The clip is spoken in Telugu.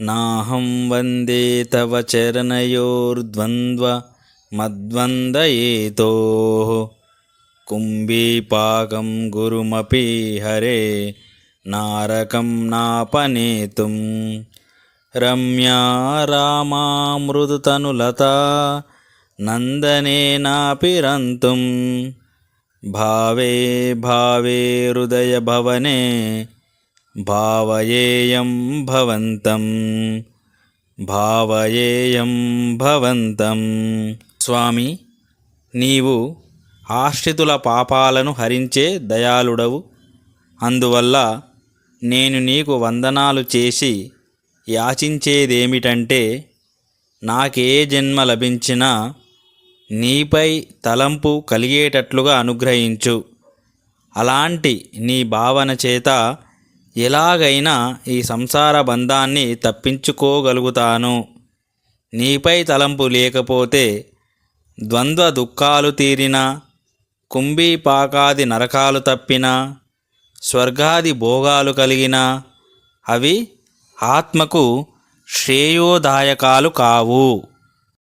నాహం వందే తవ చరణయోర్ద్వంద్వ మద్వందయేతో. కుంభీపాకం గురుమపి హరే నారకం నాపనేతుం. రమ్యా రామామృదుతనులతా నందనేనాపి రంతుం భావే భావే హృదయభవనే భావయేయం భవంతం భావయేయం భవంతం స్వామి నీవు ఆశ్రితుల పాపాలను హరించే దయాళుడవు. అందువల్ల నేను నీకు వందనాలు చేసి యాచించేదేమిటంటే నాకే జన్మ లభించినా నీపై తలంపు కలిగేటట్లుగా అనుగ్రహించు. అలాంటి నీ భావన చేత ఎలాగైనా ఈ సంసార బంధాన్ని తప్పించుకోగలుగుతాను. నీపై తలంపు లేకపోతే ద్వంద్వ దుఃఖాలు తీరినా కుంభీపాకాది నరకాలు తప్పినా స్వర్గాది భోగాలు కలిగినా అవి ఆత్మకు శ్రేయోదాయకాలు కావు.